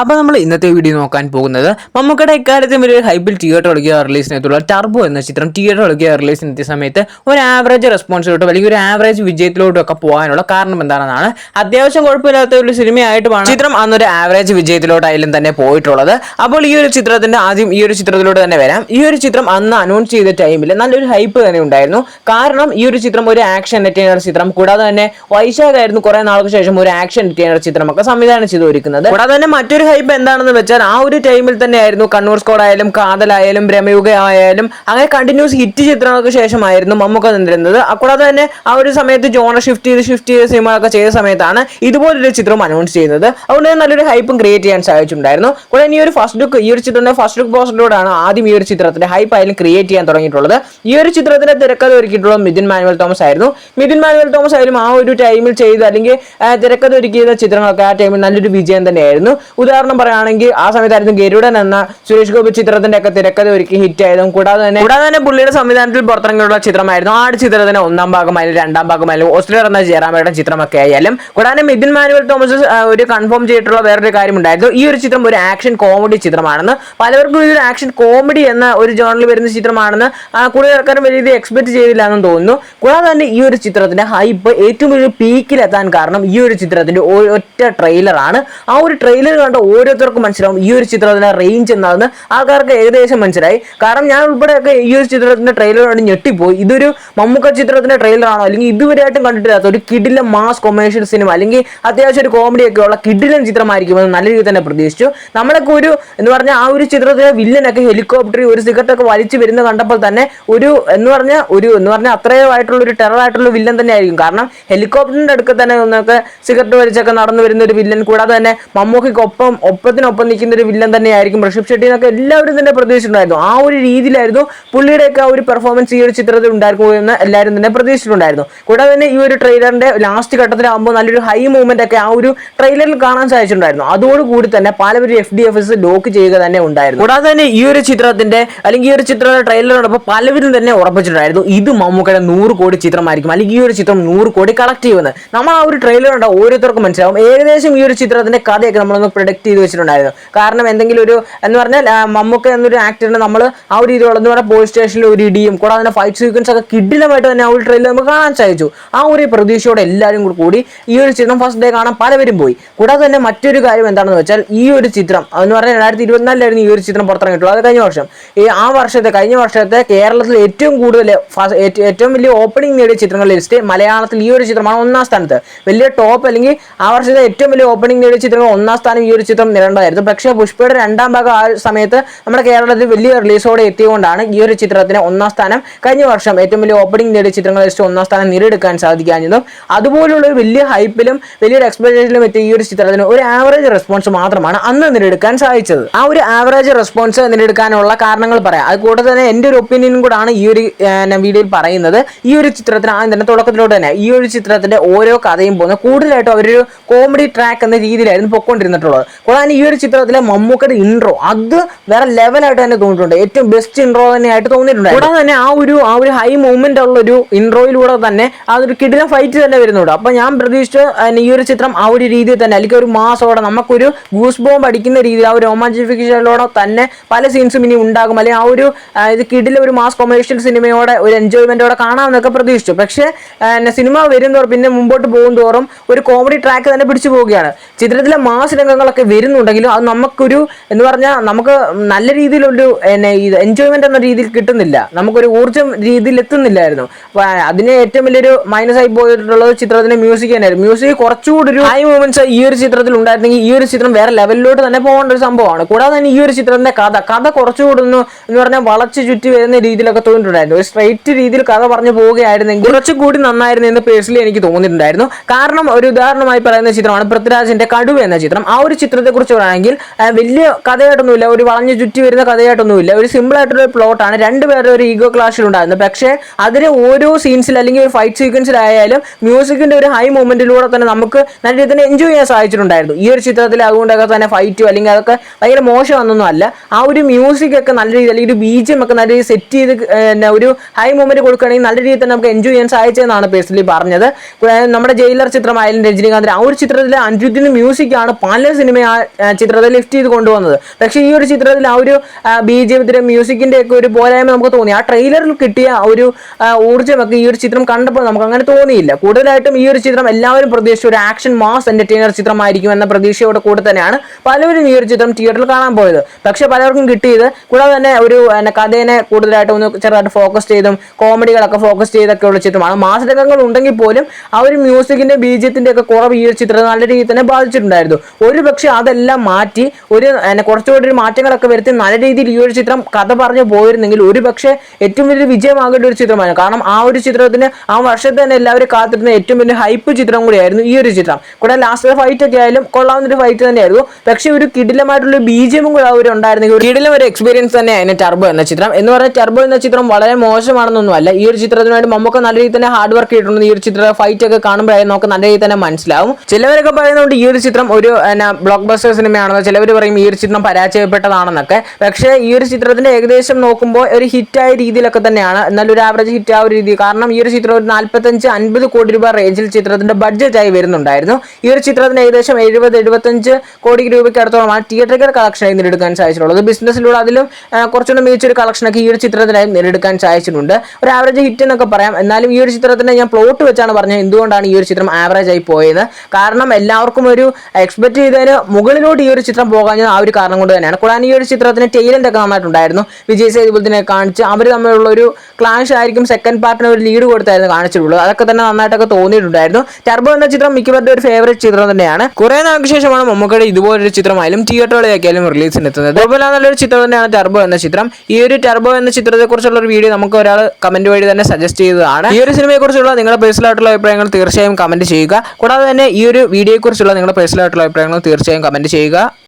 അപ്പോൾ നമ്മൾ ഇന്നത്തെ വീഡിയോ നോക്കാൻ പോകുന്നത് മമ്മൂക്കയുടെ ഇക്കാര്യത്തിൽ ഒരു ഹൈബിൾ തിയേറ്റർ കളിക്കുക റിലീസിനെത്തുള്ള ടർബോ എന്ന ചിത്രം തിയേറ്റർ കളിക്കുക റിലീസിനെത്തിയ സമയത്ത് ഒരു ആവറേജ് റെസ്പോൺസിലോട്ടും അല്ലെങ്കിൽ ഒരു ആവറേജ് വിജയത്തിലോട്ടും ഒക്കെ പോകാനുള്ള കാരണം എന്താണെന്നാണ്. അത്യാവശ്യം കുഴപ്പമില്ലാത്ത ഒരു സിനിമയായിട്ടുമാണ് ചിത്രം അന്നൊരു ആവറേജ് വിജയത്തിലോട്ടായാലും തന്നെ പോയിട്ടുള്ളത്. അപ്പോൾ ഈ ഒരു ചിത്രത്തിന്റെ ആദ്യം ഈ ഒരു ചിത്രത്തിലൂടെ തന്നെ വരാം. ഈ ഒരു ചിത്രം അന്ന് അനൗൺസ് ചെയ്ത ടൈമിൽ നല്ലൊരു ഹൈപ്പ് തന്നെ ഉണ്ടായിരുന്നു. കാരണം ഈ ഒരു ചിത്രം ഒരു ആക്ഷൻ എന്റർടൈനർ ചിത്രം. കൂടാതെ തന്നെ വൈശാഖായിരുന്നു കുറെ നാൾക്ക് ശേഷം ഒരു ആക്ഷൻ എന്റർടൈനർ ചിത്രമൊക്കെ സംവിധാനം ചെയ്ത് ഒരുക്കുന്നത് കൂടാതെ തന്നെ മറ്റൊരു ഹൈപ്പ് എന്താണെന്ന് വെച്ചാൽ ആ ഒരു ടൈമിൽ തന്നെ ആയിരുന്നു കണ്ണൂർ സ്കോഡ് ആയാലും കാതലായാലും ബ്രഹ്മയുഗ ആയാലും അങ്ങനെ കണ്ടിന്യൂസ് ഹിറ്റ് ചിത്രങ്ങൾക്ക് ശേഷമായിരുന്നു മമ്മൂക്ക നിന്നിരുന്നത്. കൂടാതെ തന്നെ ആ ഒരു സമയത്ത് ജോണ ഷിഫ്റ്റ് ചെയ്ത് ഷിഫ്റ്റ് ചെയ്ത സിനിമകളൊക്കെ ചെയ്ത സമയത്താണ് ഇതുപോലൊരു ചിത്രം അനൗൺസ് ചെയ്യുന്നത്. അതുകൊണ്ട് തന്നെ നല്ലൊരു ഹൈപ്പും ക്രിയേറ്റ് ചെയ്യാൻ സാധിച്ചിട്ടുണ്ടായിരുന്നു. കൂടാതെ ഈ ഒരു ഫസ്റ്റ് ലുക്ക് ഈ ഒരു ചിത്രത്തിന്റെ ഫസ്റ്റ് ലുക്ക് പോസ്റ്ററിലൂടെയാണ് ആദ്യം ഈ ഒരു ചിത്രത്തിന്റെ ഹൈപ്പ് ആയാലും ക്രിയേറ്റ് ചെയ്യാൻ തുടങ്ങിയിട്ടുള്ളത്. ഈ ഒരു ചിത്രത്തിന്റെ തിരക്കഥ ഒരുക്കിയിട്ടുള്ളത് മിഥുൻ മാനുവൽ തോമസ് ആയിരുന്നു. മിഥുൻ മാനുവൽ തോമസ് ആയാലും ആ ഒരു ടൈമിൽ ചെയ്ത് അല്ലെങ്കിൽ തിരക്കഥ ഒരുക്കിയ ചിത്രങ്ങളൊക്കെ ആ ടൈമിൽ നല്ലൊരു വിജയം തന്നെയായിരുന്നു. ഉദാഹരണം പറയുകയാണെങ്കിൽ ആ സമയത്തായിരുന്നു ഗരുഡൻ എന്ന സുരേഷ് ഗോപി ചിത്രത്തിന്റെ ഒക്കെ തിരക്കഥ ഒരുക്കി ഹിറ്റ് ആയതും കൂടാതെ തന്നെ കൂടാതെ തന്നെ പുള്ളിയുടെ സംവിധാനത്തിൽ പുറത്തിറങ്ങിയുള്ള ചിത്രമായിരുന്നു. ആ ഒരു ചിത്രത്തിന്റെ ഒന്നാം ഭാഗമായാലും രണ്ടാം ഭാഗമായാലും ഓസ്ട്രേലിയ എന്ന ജയറാമയുടെ ചിത്രമൊക്കെ ആയാലും കൂടാതെ മിഥുൻ മാനുവൽ തോമസ് ഒരു കൺഫേം ചെയ്തിട്ടുള്ള വേറൊരു കാര്യം ഉണ്ടായിരുന്നു. ഈ ഒരു ചിത്രം ഒരു ആക്ഷൻ കോമഡി ചിത്രമാണെന്ന് പലവർക്കും ഇതൊരു ആക്ഷൻ കോമഡി എന്ന ഒരു ജോണിൽ വരുന്ന ചിത്രമാണെന്ന് കൂടുതൽ ആൾക്കാരും വലിയ രീതിയിൽ എക്സ്പെക്ട് ചെയ്തില്ല എന്ന് തോന്നുന്നു. കൂടാതെ തന്നെ ഈ ഒരു ചിത്രത്തിന്റെ ഹൈപ്പ് ഏറ്റവും വലിയ പീക്കിലെത്താൻ കാരണം ഈ ഒരു ചിത്രത്തിന്റെ ഒറ്റ ട്രെയിലറാണ് ആ ഒരു ട്രെയിലർ കണ്ട ഓരോരുത്തർക്കും മനസ്സിലാവും ഈ ഒരു ചിത്രത്തിന്റെ റേഞ്ച് എന്താണെന്ന്. ആൾക്കാർക്ക് ഏകദേശം മനസ്സിലായി. കാരണം ഞാൻ ഉൾപ്പെടെയൊക്കെ ഈ ഒരു ചിത്രത്തിന്റെ ട്രെയിലർ കണ്ട് ഞെട്ടിപ്പോയി. ഇതൊരു മമ്മൂക്ക ചിത്രത്തിന്റെ ട്രെയിലർ ആണോ? അല്ലെങ്കിൽ ഇതുവരെയായിട്ടും കണ്ടിട്ടില്ലാത്ത ഒരു കിഡിലെ മാസ് കൊമേഴ്ഷ്യൽ സിനിമ അല്ലെങ്കിൽ അത്യാവശ്യം ഒരു കോമഡി ഒക്കെ ഉള്ള കിഡിലൻ ചിത്രമായിരിക്കുമെന്ന് നല്ല രീതിയിൽ തന്നെ പ്രതീക്ഷിച്ചു. നമ്മളൊക്കെ ഒരു എന്ന് പറഞ്ഞാൽ ആ ഒരു ചിത്രത്തിലെ വില്ലനൊക്കെ ഹെലികോപ്റ്ററിൽ ഒരു സിഗരറ്റ് ഒക്കെ വലിച്ചു വരുന്ന കണ്ടപ്പോൾ തന്നെ ഒരു എന്ന് പറഞ്ഞാൽ ഒരു എന്ന് പറഞ്ഞാൽ അത്രയുമായിട്ടുള്ള ഒരു ടെറർ ആയിട്ടുള്ള വില്ലൻ തന്നെ ആയിരിക്കും കാരണം ഹെലികോപ്റ്ററിന്റെ അടുക്ക് തന്നെ ഒന്നൊക്കെ സിഗരറ്റ് വലിച്ചൊക്കെ നടന്നു വരുന്ന ഒരു വില്ലൻ കൂടാതെ തന്നെ മമ്മൂക്കയ്ക്ക് ഒപ്പം ഒപ്പത്തിനൊപ്പം നിൽക്കുന്ന ഒരു വില്ലൻ തന്നെയായിരിക്കും ഋഷഭ് ഷെട്ടി എന്നൊക്കെ എല്ലാവരും തന്നെ പ്രതീക്ഷിച്ചിട്ടുണ്ടായിരുന്നു. ആ ഒരു രീതിയിലായിരുന്നു പുള്ളിയുടെയൊക്കെ ആ ഒരു പെർഫോമൻസ് ഈ ഒരു ചിത്രത്തിൽ ഉണ്ടായിരിക്കും എന്ന് എല്ലാവരും തന്നെ പ്രതീക്ഷിച്ചിട്ടുണ്ടായിരുന്നു. കൂടാതെ തന്നെ ഈ ഒരു ട്രെയിലറിന്റെ ലാസ്റ്റ് ഘട്ടത്തിലാകുമ്പോൾ നല്ലൊരു ഹൈ മൂവ്മെന്റ് ഒക്കെ ആ ഒരു ട്രെയിലറിൽ കാണാൻ സാധിച്ചിട്ടുണ്ടായിരുന്നു. അതോടുകൂടി തന്നെ പലവരും F D F S lock ചെയ്യുക തന്നെ ഉണ്ടായിരുന്നു. കൂടാതെ തന്നെ ഈ ഒരു ചിത്രത്തിന്റെ അല്ലെങ്കിൽ ഈ ഒരു ചിത്രത്തിന്റെ ട്രെയിലറിനോടൊപ്പം പലവരും തന്നെ ഉറപ്പിച്ചിട്ടുണ്ടായിരുന്നു. ഇത് മമ്മൂക്കയുടെ നൂറ് കോടി ചിത്രമായിരിക്കും. അല്ലെങ്കിൽ ഈ ഒരു ചിത്രം നൂറ് കോടി കളക്ട് ചെയ്യുമെന്ന്. നമ്മൾ ആ ഒരു ട്രെയിലർ കണ്ട ഓരോരുത്തർക്കും മനസ്സിലാവും. ഏകദേശം ഈ ഒരു ചിത്രത്തിന്റെ കഥയൊക്കെ നമ്മളൊന്ന് പ്രൊഡക്റ്റ് ചെയ്ത് വെച്ചിട്ടുണ്ടായിരുന്നു. കാരണം എന്തെങ്കിലും ഒരു എന്ന് പറഞ്ഞാൽ മമ്മൂക്ക എന്നൊരു ആക്ടറിനെ നമ്മൾ ആ ഒരു രീതിയിലുള്ള എന്ന് പറഞ്ഞാൽ പോലീസ് സ്റ്റേഷനിൽ ഒരു ഇടിയും കൂടാതെ തന്നെ ഫൈറ്റ് സീക്വൻസ് ഒക്കെ കിഡിലമായിട്ട് തന്നെ ആ ഒരു ട്രെയിലർ നമുക്ക് കാണാൻ സാധിച്ചു. ആ ഒരു പ്രതീക്ഷയോടെ എല്ലാവരും കൂടി കൂടി ഈ ഒരു ചിത്രം ഫസ്റ്റ് ഡേ കാണാൻ പലവരും പോയി. കൂടാതെ തന്നെ മറ്റൊരു കാര്യം എന്താണെന്ന് വെച്ചാൽ ഈ ഒരു ചിത്രം എന്ന് പറഞ്ഞാൽ രണ്ടായിരത്തി ഇരുപത്തിനാലിലായിരുന്നു ഈ ഒരു ചിത്രം പുറത്തിറങ്ങിയിട്ടുള്ളത്. അത് കഴിഞ്ഞ വർഷം. ഈ ആ വർഷത്തെ കഴിഞ്ഞ വർഷത്തെ കേരളത്തിൽ ഏറ്റവും കൂടുതൽ ഏറ്റവും വലിയ ഓപ്പണിംഗ് നേടിയ ചിത്രങ്ങളുടെ ലിസ്റ്റ് മലയാളത്തിൽ ഈ ഒരു ചിത്രമാണ് ഒന്നാം സ്ഥാനത്ത്. വലിയ ടോപ്പ് അല്ലെങ്കിൽ ആ വർഷത്തെ ഏറ്റവും വലിയ ഓപ്പണിംഗ് നേടിയ ചിത്രങ്ങൾ ഒന്നാം സ്ഥാനം ഈ ഒരു ചിത്രം നേടേണ്ടതായിരുന്നു പക്ഷേ പുഷ്പയുടെ രണ്ടാം ഭാഗം ആ സമയത്ത് നമ്മുടെ കേരളത്തിൽ വലിയ റിലീസോടെ എത്തിയതുകൊണ്ടാണ് ഈ ഒരു ചിത്രത്തിന് ഒന്നാം സ്ഥാനം കഴിഞ്ഞ വർഷം ഏറ്റവും വലിയ ഓപ്പണിംഗ് നേടിയ ചിത്രങ്ങൾ വെച്ച് ഒന്നാം സ്ഥാനം നേടിയെടുക്കാൻ സാധിക്കാഞ്ഞതും അതുപോലുള്ള ഒരു വലിയ ഹൈപ്പിലും വലിയൊരു എക്സ്പെക്ടേഷനിലും എത്തിയ ഈ ഒരു ചിത്രത്തിന് ഒരു ആവറേജ് റെസ്പോൺസ് മാത്രമാണ് അന്ന് നേടിയെടുക്കാൻ സാധിച്ചത്. ആ ഒരു ആവറേജ് റെസ്പോൺസ് നേടിയെടുക്കാനുള്ള കാരണങ്ങൾ പറയാം. അത് കൂടാതെ തന്നെ എന്റെ ഒരു ഒപ്പീനിയൻ കൂടാണ് ഈ ഒരു വീഡിയോയിൽ പറയുന്നത്. ഈ ഒരു ചിത്രത്തിന് ആദ്യം തന്നെ തുടക്കത്തിലോട്ട് തന്നെ ഈ ഒരു ചിത്രത്തിന്റെ ഓരോ കഥയും പോകുന്നത് കൂടുതലായിട്ടും അവരൊരു കോമഡി ട്രാക്ക് എന്ന രീതിയിലായിരുന്നു പൊക്കോണ്ടിരുന്നിട്ടുള്ളത്. കൂടാതെ ഈ ഒരു ചിത്രത്തിലെ മമ്മൂക്കയുടെ ഇൻട്രോ അത് വേറെ ലെവലായിട്ട് തന്നെ തോന്നിയിട്ടുണ്ട്. ഏറ്റവും ബെസ്റ്റ് ഇൻട്രോ തന്നെയായിട്ട് തോന്നിയിട്ടുണ്ട്. കൂടാതെ തന്നെ ആ ഒരു ആ ഒരു ഹൈ മൂവ്മെന്റ് ഉള്ള ഒരു ഇൻട്രോയിലൂടെ തന്നെ ആ ഒരു കിടിലം ഫൈറ്റ് തന്നെ വരുന്നുണ്ട്. അപ്പൊ ഞാൻ പ്രതീക്ഷിച്ചു ഈ ഒരു ചിത്രം ആ ഒരു രീതിയിൽ തന്നെ അല്ലെങ്കിൽ ഒരു മാസോടെ നമുക്കൊരു ഗൂസ് ബോംബ് അടിക്കുന്ന രീതിയിൽ ആ ഒരു റൊമാന്റിഫിക്കേഷനിലൂടെ തന്നെ പല സീൻസും ഇനി ഉണ്ടാകും. അല്ലെങ്കിൽ ആ ഒരു ഇത് കിടിലെ ഒരു മാസ് കൊമേഴ്ഷ്യൽ സിനിമയോടെ ഒരു എൻജോയ്മെന്റോടെ കാണാമെന്നൊക്കെ പ്രതീക്ഷിച്ചു. പക്ഷേ സിനിമ വരുന്നതോറും പിന്നെ മുമ്പോട്ട് പോകും തോറും ഒരു കോമഡി ട്രാക്ക് തന്നെ പിടിച്ചു പോവുകയാണ്. ചിത്രത്തിലെ മാസ് രംഗങ്ങളൊക്കെ വരുന്നുണ്ടെങ്കിലും അത് നമുക്കൊരു എന്ന് പറഞ്ഞാൽ നമുക്ക് നല്ല രീതിയിലൊരു എൻജോയ്മെന്റ് എന്ന രീതിയിൽ കിട്ടുന്നില്ല. നമുക്കൊരു ഊർജം രീതിയിൽ എത്തുന്നില്ലായിരുന്നു. അതിന് ഏറ്റവും വലിയൊരു മൈനസ് ആയി പോയിട്ടുള്ളത് ചിത്രത്തിന്റെ മ്യൂസിക് തന്നെയായിരുന്നു. മ്യൂസിക് കുറച്ചുകൂടി ഒരു ഹൈ മൂവ്മെന്റ്സ് ഈ ഒരു ചിത്രത്തിൽ ഉണ്ടായിരുന്നെങ്കിൽ ഈ ഒരു ചിത്രം വേറെ ലെവലിലോട്ട് തന്നെ പോകേണ്ട ഒരു സംഭവമാണ്. കൂടാതെ തന്നെ ഈ ഒരു ചിത്രത്തിന്റെ കഥ. കഥ കുറച്ചുകൂടി ഒന്ന് എന്ന് പറഞ്ഞാൽ വളച്ചു ചുറ്റി വരുന്ന രീതിയിലൊക്കെ തോന്നിയിട്ടുണ്ടായിരുന്നു. ഒരു സ്ട്രൈറ്റ് രീതിയിൽ കഥ പറഞ്ഞു പോവുകയായിരുന്നെങ്കിൽ കുറച്ചുകൂടി നന്നായിരുന്നു എന്ന് പേഴ്സണലി എനിക്ക് തോന്നിയിട്ടുണ്ടായിരുന്നു. കാരണം ഒരു ഉദാഹരണമായി പറയുന്ന ചിത്രമാണ് പൃഥ്വിരാജിന്റെ കടുവ എന്ന ചിത്രം. ആ ഒരു ചിത്രത്തെ കുറിച്ച് പറയുകയാണെങ്കിൽ വലിയ കഥയായിട്ടൊന്നുമില്ല. ഒരു വളഞ്ഞു ചുറ്റി വരുന്ന കഥയായിട്ടൊന്നുമില്ല. ഒരു സിമ്പിൾ ആയിട്ടുള്ള പ്ലോട്ടാണ് രണ്ടുപേരുടെ ഒരു ഈഗോ ക്ലാഷിൽ ഉണ്ടായിരുന്നു പക്ഷേ അതിന് ഓരോ സീൻസിൽ അല്ലെങ്കിൽ ഒരു ഫൈറ്റ് സീക്വൻസിലായാലും മ്യൂസിക്കിന്റെ ഒരു ഹൈ മൂവ്മെന്റിലൂടെ തന്നെ നമുക്ക് നല്ല രീതിയിൽ തന്നെ എൻജോയ് ചെയ്യാൻ സാധിച്ചിട്ടുണ്ടായിരുന്നു. ഈ ഒരു ചിത്രത്തിൽ അതുകൊണ്ടൊക്കെ തന്നെ ഫൈറ്റോ അല്ലെങ്കിൽ അതൊക്കെ ഭയങ്കര മോശമാണെന്നൊന്നും അല്ല. ആ ഒരു മ്യൂസിക് ഒക്കെ നല്ല രീതിയിൽ അല്ലെങ്കിൽ ഒരു ബീജം ഒക്കെ നല്ല രീതിയിൽ സെറ്റ് ചെയ്ത് ഒരു ഹൈ മൂവ്മെന്റ് കൊടുക്കുകയാണെങ്കിൽ നല്ല രീതിയിൽ തന്നെ നമുക്ക് എൻജോയ് ചെയ്യാൻ സാധിച്ചതെന്നാണ് പേഴ്സണലി പറഞ്ഞത്. നമ്മുടെ ജയിലർ ചിത്രമായാലും രജനീകാന്തിന് ആ ഒരു ചിത്രത്തിലെ അനിരുദ്ധിന്റെ മ്യൂസിക് ആണ് പല സിനിമ ആ ചിത്രത്തെ ലിഫ്റ്റ് ചെയ്ത് കൊണ്ടുവന്നത്. പക്ഷേ ഈ ഒരു ചിത്രത്തിൽ ആ ഒരു ബി ജെ ഒക്കെ ഒരു പോരായ്മ നമുക്ക് തോന്നി. ആ ട്രെയിലറിൽ കിട്ടിയ ഒരു ഊർജമൊക്കെ ഈ ഒരു ചിത്രം കണ്ടപ്പോൾ നമുക്ക് അങ്ങനെ തോന്നിയില്ല. കൂടുതലായിട്ടും ഈ ഒരു ചിത്രം എല്ലാവരും പ്രതീക്ഷിച്ച ഒരു ആക്ഷൻ മാസ് എന്റർടൈനർ ചിത്രമായിരിക്കും എന്ന പ്രതീക്ഷയോടെ കൂടെ തന്നെയാണ് പലവരും ഈ ഒരു ചിത്രം തിയേറ്ററിൽ കാണാൻ പോയത്. പക്ഷേ പലർക്കും കിട്ടിയത് കൂടാതെ തന്നെ ഒരു കഥേനെ കൂടുതലായിട്ട് ഒന്ന് ചെറുതായിട്ട് ഫോക്കസ് ചെയ്തും കോമഡികളൊക്കെ ഫോക്കസ് ചെയ്തൊക്കെ ഉള്ള ചിത്രമാണ്. മാസ രംഗങ്ങൾ ഉണ്ടെങ്കിൽ പോലും ആ ഒരു മ്യൂസിക്കിന്റെ ബീജത്തിന്റെ ഒക്കെ കുറവ് ഈ ഒരു ചിത്രം നല്ല രീതിയിൽ തന്നെ ബാധിച്ചിട്ടുണ്ടായിരുന്നു. ഒരു അതെല്ലാം മാറ്റി ഒരു കുറച്ചുകൂടി ഒരു മാറ്റങ്ങളൊക്കെ വരുത്തി നല്ല രീതിയിൽ ഈ ഒരു ചിത്രം കഥ പറഞ്ഞു പോയിരുന്നെങ്കിൽ ഒരു പക്ഷേ ഏറ്റവും വലിയ വിജയമാകേണ്ട ഒരു ചിത്രമാണ് കാരണം ആ ഒരു ചിത്രത്തിന് ആ വർഷത്തെ തന്നെ എല്ലാവരും കാത്തിരുന്ന ഏറ്റവും വലിയ ഹൈപ്പ് ചിത്രം കൂടിയായിരുന്നു ഈ ഒരു ചിത്രം. കൂടെ ലാസ്റ്റ് ഫൈറ്റ് ഒക്കെ ആയാലും കൊള്ളാവുന്ന ഒരു ഫൈറ്റ് തന്നെയായിരുന്നു. പക്ഷേ ഒരു കിടിലമായിട്ടുള്ള ബീജിയമും കൂടെ അവർ ഉണ്ടായിരുന്നെങ്കിൽ കിടിലം ഒരു എക്സ്പീരിയൻസ് തന്നെയായിരുന്നു ടർബോ എന്ന ചിത്രം. എന്ന് പറഞ്ഞാൽ ടർബോ എന്ന ചിത്രം വളരെ മോശമാണെന്നൊന്നുമല്ല ഈ ഒരു ചിത്രത്തിന് വേണ്ടി നമുക്ക് നല്ല രീതിയിൽ തന്നെ ഹാർഡ് വർക്ക് ചെയ്തിട്ടുണ്ട്. ഈ ഒരു ചിത്ര ഫൈറ്റ് ഒക്കെ കാണുമ്പോഴായി നമുക്ക് നല്ല രീതിയിൽ തന്നെ മനസ്സിലാവും. ചിലവരൊക്കെ പറയുന്നുണ്ട് ഈ ഒരു ചിത്രം ഒരു ബസ്റ്റർ സിനിമയാണെന്ന് ചിലവർ പറയും ഈ ഒരു ചിത്രം പരാജയപ്പെട്ടതാണെന്നൊക്കെ. പക്ഷേ ഈ ഒരു ചിത്രത്തിന്റെ ഏകദേശം നോക്കുമ്പോൾ ഒരു ഹിറ്റായ രീതിയിലൊക്കെ തന്നെയാണ്. എന്നാൽ ഒരു ആവറേജ് ഹിറ്റ് ആ ഒരു രീതി. കാരണം ഈ ഒരു ചിത്രം ഒരു നാൽപ്പത്തഞ്ച് അൻപത് കോടി രൂപ റേഞ്ചിൽ ചിത്രത്തിന്റെ ബഡ്ജറ്റായി വരുന്നുണ്ടായിരുന്നു. ഈ ഒരു ചിത്രത്തിന് ഏകദേശം എഴുപത് എഴുപത്തഞ്ച് കോടി രൂപയ്ക്ക് അടുത്തോളമാണ് തിയേറ്ററിക്കൽ കളക്ഷനായി നേടിയെടുക്കാൻ സാധിച്ചിട്ടുള്ളത്. ബിസിനസ്സിലൂടെ അതിലും കുറച്ചുകൂടെ മികച്ചൊരു കളക്ഷനൊക്കെ ഈ ഒരു ചിത്രത്തിനായി നേടിയെടുക്കാൻ സാധിച്ചിട്ടുണ്ട്. ഒരു ആവറേജ് ഹിറ്റ് എന്നൊക്കെ പറയാം. എന്നാലും ഈ ഒരു ചിത്രത്തിന് ഞാൻ പ്ലോട്ട് വെച്ചാണ് പറഞ്ഞത്. എന്തുകൊണ്ടാണ് ഈ ഒരു ചിത്രം ആവറേജ് ആയി പോയത്? കാരണം എല്ലാവർക്കും ഒരു എക്സ്പെക്ട് ചെയ്തതിന് മുകളിലോട്ട് ഈ ഒരു ചിത്രം പോകാഞ്ഞത് ആ ഒരു കാരണം കൊണ്ട് തന്നെയാണ്. കൂടാതെ ഈ ഒരു ചിത്രത്തിന് ടൈലന്റ് ഒക്കെ നന്നായിട്ടുണ്ടായിരുന്നു. വിജയ് സേതുപതിനെ കാണിച്ച് അവർ തമ്മിലുള്ള ഒരു ക്ലാഷ് ആയിരിക്കും സെക്കൻഡ് പാർട്ടിന് ഒരു ലീഡ് കൊടുത്തായിരുന്നു കാണിച്ചിട്ടുള്ളത്. അതൊക്കെ തന്നെ നന്നായിട്ടൊക്കെ തോന്നിയിട്ടുണ്ടായിരുന്നു. ടർബോ എന്ന ചിത്രം മിക്കവരുടെ ഒരു ഫേവറേറ്റ് ചിത്രം തന്നെയാണ്. കുറെ നാൾക്ക് ശേഷമാണ് മമ്മൂക്കയുടെ ഇതുപോലൊരു ചിത്രമായാലും തിയേറ്ററുകളിലേക്കായാലും റിലീസിന് എത്തുന്നത്. അതുപോലെ നല്ലൊരു ചിത്രം തന്നെയാണ് ടർബോ എന്ന ചിത്രം. ഈ ഒരു ടർബോ എന്ന ചിത്രത്തെക്കുറിച്ചുള്ള ഒരു വീഡിയോ നമുക്ക് ഒരാൾ കമന്റ് വഴി തന്നെ സജസ്റ്റ് ചെയ്തതാണ്. ഈ ഒരു സിനിമയെക്കുറിച്ചുള്ള നിങ്ങളുടെ പേഴ്സണൽ ആയിട്ടുള്ള അഭിപ്രായങ്ങൾ തീർച്ചയായും കമന്റ് ചെയ്യുക. കൂടാതെ തന്നെ ഈ ഒരു വീഡിയോയെക്കുറിച്ചുള്ള നിങ്ങളുടെ പേഴ്സണൽ ആയിട്ടുള്ള അഭിപ്രായങ്ങൾ തീർച്ചയായും കമന്റ് ചെയ്യുക.